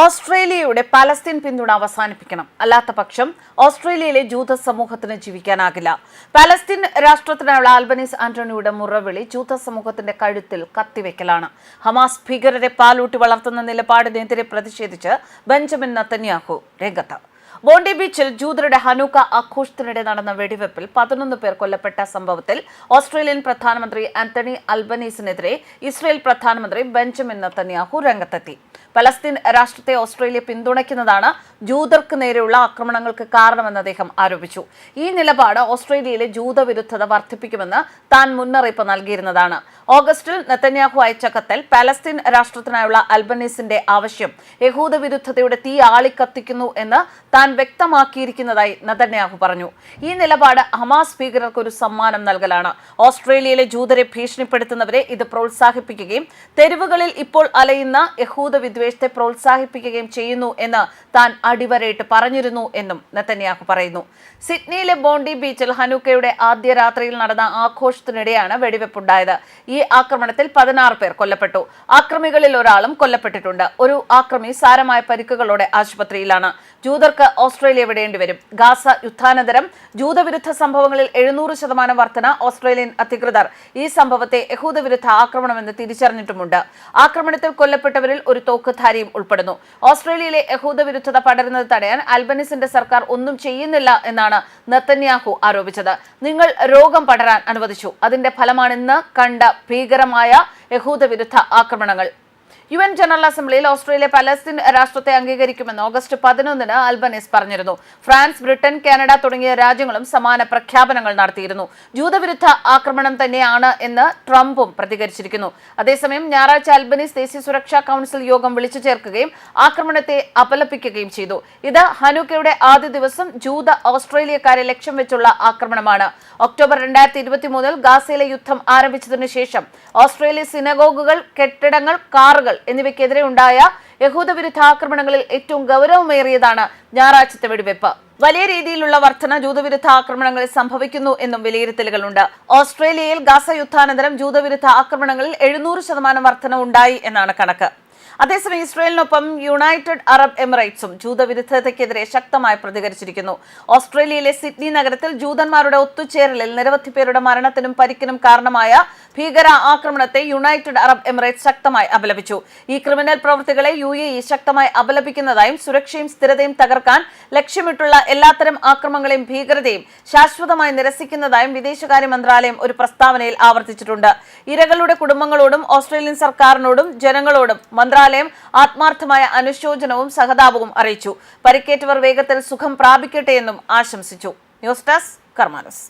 ഓസ്ട്രേലിയയുടെ പലസ്തീൻ പിന്തുണ അവസാനിപ്പിക്കണം. അല്ലാത്ത പക്ഷം ഓസ്ട്രേലിയയിലെ ജൂത സമൂഹത്തിന് ജീവിക്കാനാകില്ല. പലസ്തീൻ രാഷ്ട്രത്തിനായുള്ള ആൽബനീസ് ആന്റണിയുടെ മുറവിളി ജൂത സമൂഹത്തിന്റെ കഴുത്തിൽ കത്തിവെക്കലാണ്. ഹമാസ് ഭീകരരെ പാലൂട്ടി വളർത്തുന്ന നിലപാടിനെതിരെ പ്രതിഷേധിച്ച് ബെഞ്ചമിൻ നത്തന്യാഹു രംഗത്ത്. ബോണ്ടി ബീച്ചിൽ ജൂതരുടെ ഹനൂക്ക ആഘോഷത്തിനിടെ നടന്ന വെടിവെപ്പിൽ പതിനൊന്ന് പേർ കൊല്ലപ്പെട്ട സംഭവത്തിൽ ഓസ്ട്രേലിയൻ പ്രധാനമന്ത്രി ആന്റണി അൽബനീസിനെതിരെ ഇസ്രയേൽ പ്രധാനമന്ത്രി ബെഞ്ചമിൻ നത്തന്യാഹു രംഗത്തെത്തി. പലസ്തീൻ രാഷ്ട്രത്തെ ഓസ്ട്രേലിയ പിന്തുണയ്ക്കുന്നതാണ് ജൂതർക്ക് നേരെയുള്ള ആക്രമണങ്ങൾക്ക് കാരണമെന്ന് അദ്ദേഹം ആരോപിച്ചു. ഈ നിലപാട് ഓസ്ട്രേലിയയിലെ ജൂതവിരുദ്ധത വർദ്ധിപ്പിക്കുമെന്ന് താൻ മുന്നറിയിപ്പ് നൽകിയിരുന്നതാണ്. ഓഗസ്റ്റിൽ നെത്തന്യാഹു അയച്ച കത്തിൽ പലസ്തീൻ രാഷ്ട്രത്തിനായുള്ള അൽബനീസിന്റെ ആവശ്യം യഹൂദ വിരുദ്ധതയുടെ തീ ആളിക്കത്തിക്കുന്നു എന്ന് താൻ വ്യക്തമാക്കിയിരിക്കുന്നതായി നെതന്യാഹു പറഞ്ഞു. ഈ നിലപാട് ഹമാസ് ഭീകരർക്ക് ഒരു സമ്മാനം നൽകലാണ്. ഓസ്ട്രേലിയയിലെ ജൂതരെ ഭീഷണിപ്പെടുത്തുന്നവരെ ഇത് പ്രോത്സാഹിപ്പിക്കുകയും തെരുവുകളിൽ ഇപ്പോൾ അലയുന്ന യഹൂദ വിദ്വേഷത്തെ പ്രോത്സാഹിപ്പിക്കുകയും ചെയ്യുന്നു എന്ന് താൻ അടിവരയിട്ട് പറഞ്ഞിരുന്നു എന്നും നെതന്യാഹു പറയുന്നു. സിഡ്നിയിലെ ബോണ്ടി ബീച്ചിൽ ഹനൂക്കയുടെ ആദ്യ രാത്രിയിൽ നടന്ന ആഘോഷത്തിനിടെയാണ് വെടിവെപ്പുണ്ടായത്. ഈ ആക്രമണത്തിൽ പതിനാറ് പേർ കൊല്ലപ്പെട്ടു. ആക്രമികളിൽ ഒരാളും കൊല്ലപ്പെട്ടിട്ടുണ്ട്. ഒരു ആക്രമി സാരമായ പരിക്കുകളോടെ ആശുപത്രിയിലാണ്. ജൂതർക്ക് ഓസ്ട്രേലിയ വിടേണ്ടി വരും? ഗാസ യുദ്ധാനന്തരം ജൂതവിരുദ്ധ സംഭവങ്ങളിൽ എഴുന്നൂറ് ശതമാനം വർധന ഓസ്ട്രേലിയൻ അധികൃതർ ഈ സംഭവത്തെ യഹൂദവിരുദ്ധ ആക്രമണമെന്ന് തിരിച്ചറിഞ്ഞിട്ടുമുണ്ട്. ആക്രമണത്തിൽ കൊല്ലപ്പെട്ടവരിൽ ഒരു തോക്കുധാരിയും ഉൾപ്പെടുന്നു. ഓസ്ട്രേലിയയിലെ യഹൂദവിരുദ്ധത പടരുന്നത് തടയാൻ അൽബനീസിന്റെ സർക്കാർ ഒന്നും ചെയ്യുന്നില്ല എന്നാണ് നെത്തന്യാഹു ആരോപിച്ചത്. നിങ്ങൾ രോഗം പടരാൻ അനുവദിച്ചു. അതിന്റെ ഫലമാണ് ഇന്ന് കണ്ട ഭീകരമായ യഹൂദവിരുദ്ധ ആക്രമണങ്ങൾ. യു എൻ ജനറൽ അസംബ്ലിയിൽ ഓസ്ട്രേലിയ പലസ്തീൻ രാഷ്ട്രത്തെ അംഗീകരിക്കുമെന്ന് ഓഗസ്റ്റ് പതിനൊന്നിന് അൽബനീസ് പറഞ്ഞിരുന്നു. ഫ്രാൻസ് ബ്രിട്ടൻ കാനഡ തുടങ്ങിയ രാജ്യങ്ങളും സമാന പ്രഖ്യാപനങ്ങൾ നടത്തിയിരുന്നു. ജൂതവിരുദ്ധ ആക്രമണം തന്നെയാണ് എന്ന് ട്രംപും പ്രതികരിച്ചിരിക്കുന്നു. അതേസമയം ഞായറാഴ്ച അൽബനീസ് ദേശീയ സുരക്ഷാ കൌൺസിൽ യോഗം വിളിച്ചു ചേർക്കുകയും ആക്രമണത്തെ അപലപിക്കുകയും ചെയ്തു. ഇത് ഹനൂക്കയുടെ ആദ്യ ദിവസം ജൂത ഓസ്ട്രേലിയക്കാരെ ലക്ഷ്യം വെച്ചുള്ള ആക്രമണമാണ്. ഒക്ടോബർ രണ്ടായിരത്തി ഇരുപത്തി മൂന്നിൽ ഗാസയിലെ യുദ്ധം ആരംഭിച്ചതിനു ശേഷം ഓസ്ട്രേലിയ സിനഗോഗുകൾ കെട്ടിടങ്ങൾ കാറുകൾ എന്നിവയ്ക്കെതിരെ ഉണ്ടായ യഹൂദവിരുദ്ധ ആക്രമണങ്ങളിൽ ഏറ്റവും ഗൗരവമേറിയതാണ് ഞായറാഴ്ചത്തെ വെടിവെപ്പ്. വലിയ രീതിയിലുള്ള വർധന ജൂതവിരുദ്ധ ആക്രമണങ്ങളിൽ സംഭവിക്കുന്നു എന്നും വിലയിരുത്തലുകളുണ്ട്. ഓസ്ട്രേലിയയിൽ ഗാസ യുദ്ധാനന്തരം ജൂതവിരുദ്ധ ആക്രമണങ്ങളിൽ എഴുന്നൂറ് ശതമാനം വർധന ഉണ്ടായി എന്നാണ് കണക്ക്. അതേസമയം ഇസ്രയേലിനൊപ്പം യുണൈറ്റഡ് അറബ് എമിറേറ്റ്സും ജൂതവിരുദ്ധതയ്ക്കെതിരെ ശക്തമായി പ്രതികരിച്ചിരിക്കുന്നു. ഓസ്ട്രേലിയയിലെ സിഡ്നി നഗരത്തിൽ ജൂതന്മാരുടെ ഒത്തുചേരലിൽ നിരവധി പേരുടെ മരണത്തിനും പരിക്കിനും കാരണമായ ഭീകര ആക്രമണത്തെ യുണൈറ്റഡ് അറബ് എമിറേറ്റ്സ് ശക്തമായി അപലപിച്ചു. ഈ ക്രിമിനൽ പ്രവൃത്തികളെ യു എ ഇ ശക്തമായി അപലപിക്കുന്നതായും സുരക്ഷയും സ്ഥിരതയും തകർക്കാൻ ലക്ഷ്യമിട്ടുള്ള എല്ലാത്തരം ആക്രമണങ്ങളെയും ഭീകരതയും ശാശ്വതമായി നിരസിക്കുന്നതായും വിദേശകാര്യ മന്ത്രാലയം ഒരു പ്രസ്താവനയിൽ ആവർത്തിച്ചിട്ടുണ്ട്. ഇരകളുടെ കുടുംബങ്ങളോടും ഓസ്ട്രേലിയൻ സർക്കാരിനോടും ജനങ്ങളോടും മന്ത്രാലയം ആത്മാർത്ഥമായ അനുശോചനവും സഹതാപവും അറിയിച്ചു. പരിക്കേറ്റവർ വേഗത്തിൽ സുഖം പ്രാപിക്കട്ടെ എന്നും ആശംസിച്ചു. News desk കർമാനസ്.